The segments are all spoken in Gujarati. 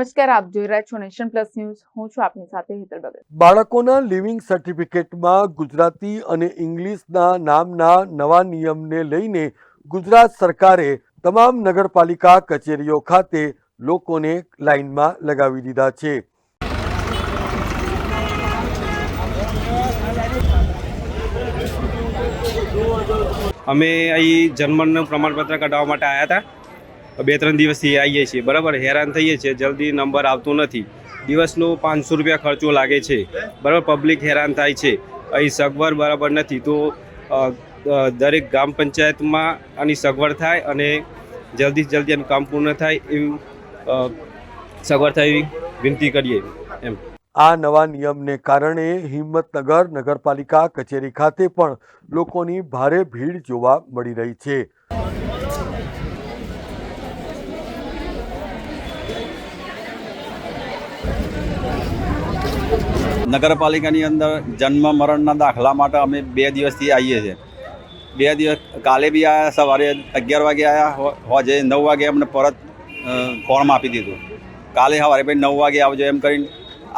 નમસ્કાર આપ જોઈ રહ્યા છો નેશન પ્લસ ન્યૂઝ. હું છું આપની સાથે હેતલ બગલ. બાળકોના લિવિંગ સર્ટિફિકેટમાં ગુજરાતી અને ઇંગ્લિશના નામના નવા નિયમને લઈને ગુજરાત સરકારે તમામ નગરપાલિકા કચેરીઓ ખાતે લોકોને લાઇનમાં લગાવી દીધા છે. અમે અહીં જન્મનું પ્રમાણપત્ર કઢાવવા માટે આવ્યા હતા. બે ત્રણ દિવસથી આવીએ છીએ. બરાબર? હેરાન થઈએ છીએ. જલ્દી નંબર આવતો નથી. દિવસનું પાંચસો રૂપિયા ખર્ચો લાગે છે. બરાબર? પબ્લિક હેરાન થાય છે. અહીં સગવડ બરાબર નથી. તો દરેક ગ્રામ પંચાયતમાં આની સગવડ થાય અને જલ્દી જલ્દી એનું કામ પૂર્ણ થાય એવું સગવડ થાય એવી વિનંતી કરીએ. એમ. આ નવા નિયમને કારણે હિંમતનગર નગરપાલિકા કચેરી ખાતે પણ લોકોની ભારે ભીડ જોવા મળી રહી છે. નગરપાલિકાની અંદર જન્મ મરણના દાખલા માટે અમે બે દિવસથી આવીએ છીએ. બે દિવસ કાલે બી આવ્યા સવારે અગિયાર વાગે આવ્યા હોજે નવ વાગે અમને પરત ફોર્મ આપી દીધું. કાલે સવારે ભાઈ નવ વાગે આવજો એમ કરીને.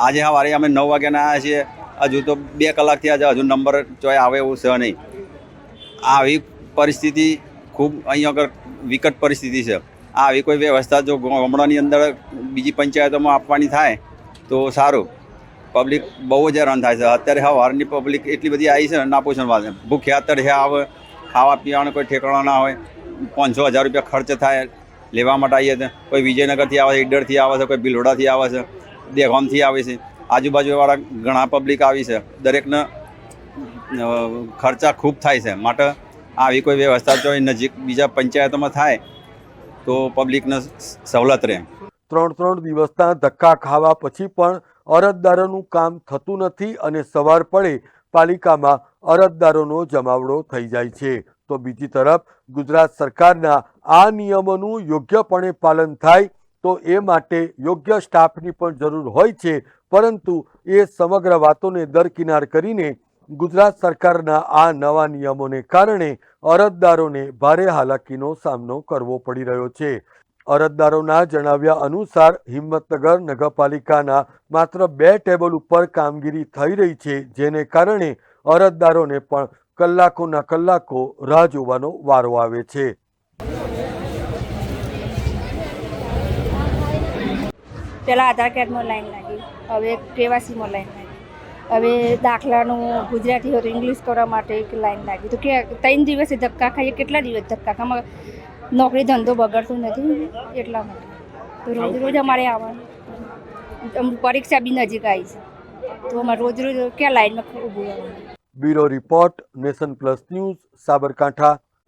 આજે સવારે અમે નવ વાગ્યાના આવ્યા છીએ. હજુ તો બે કલાકથી આજે હજુ નંબર ચોય આવે એવું છે નહીં. આવી પરિસ્થિતિ ખૂબ અહીં આગળ વિકટ પરિસ્થિતિ છે. આવી કોઈ વ્યવસ્થા જો ગામડાની અંદર બીજી પંચાયતોમાં આપવાની થાય, તો સારું. પબ્લિક બહુ જ હેરાન થાય છે. અત્યારે હવારની પબ્લિક એટલી બધી આવી છે ને પૂછણ વાત છે. ભૂખ્યા અત્યારે આવે, ખાવા પીવાનું કોઈ ઠેકાણા ના હોય, પાંચસો હજાર રૂપિયા ખર્ચ થાય, લેવા માટે આવીએ તો. કોઈ વિજયનગરથી આવે છે, ઈડરથી આવે છે, કોઈ ભિલોડાથી આવે છે દેહોમથી આવે છે. આજુબાજુવાળા ઘણા પબ્લિક આવી છે. દરેકને ખર્ચા ખૂબ થાય છે. માટે આવી કોઈ વ્યવસ્થા જો નજીક બીજા પંચાયતોમાં થાય તો પબ્લિકને સવલત રહે. ત્રણ ત્રણ દિવસના ધક્કા ખાવા પછી પણ અરજદારોનું કામ થતું નથી અને સવાર પડે પાલિકામાં અરજદારોનો જમાવડો થઈ જાય છે. તો બીજી તરફ ગુજરાત સરકારના આ નિયમોનું યોગ્યપણે પાલન થાય તો એ માટે યોગ્ય સ્ટાફની પણ જરૂર હોય છે. પરંતુ એ સમગ્ર વાતોને દરકિનાર કરીને ગુજરાત સરકારના આ નવા નિયમોને કારણે અરજદારોને ભારે હાલાકીનો સામનો કરવો પડી રહ્યો છે. અરજદારોના જણાવ્યા અનુસાર હિંમતનગર નગરપાલિકાના માત્ર બે ટેબલ ઉપર કામગીરી થઈ રહી છે, જેને કારણે અરજદારોને પણ કલાકોના કલાકો રાહ જોવાનો વારો આવે છે. પહેલાં આધાર કાર્ડમાં લાઈન લાગી, હવે કેવાસીમાં લાઈન લાગી. હવે દાખલાનું ગુજરાતી હોય તો ઇંગ્લિશ કરવા માટે એક લાઈન લાગી તો કે ત્રણ દિવસે ધક્કા ખાઈએ કેટલા દિવસ ધક્કા ખામાં નોકરી ધંધો બગડતો નથી એટલા માટે. તો રોજ રોજ અમારે આવવાનું. પરીક્ષા બી નજીક આવી છે. તો અમારે રોજ રોજ ક્યાં લાઈનમાં ઊભું રહેવાનું? Bureau report nation plus news Sabarkantha.